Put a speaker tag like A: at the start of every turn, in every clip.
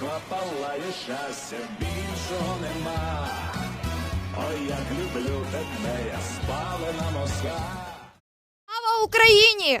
A: Москва палає щастя, більшого нема. Ой, як люблю тебе, я спалена Москва.
B: Слава Україні!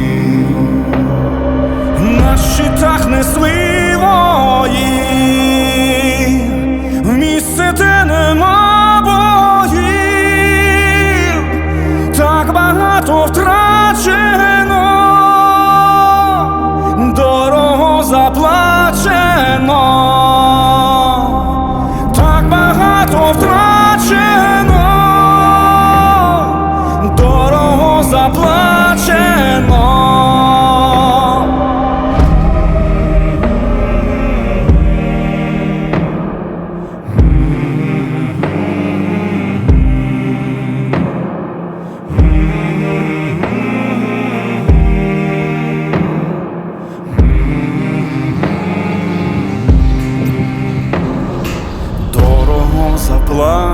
C: на щитах несли вої, в місце, де нема боїв, так багато втрачено, дорого заплачено,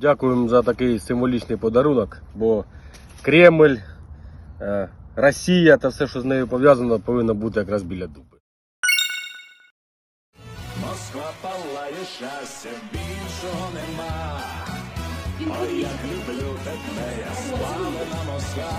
D: Дякуємо за такий символічний подарунок, бо Кремль, е, Росія та все, що з нею пов'язано, повинно бути якраз біля дуби.
A: Москва палає щастя, більшого нема. Ой, як люблю тебе, я спалена Москва.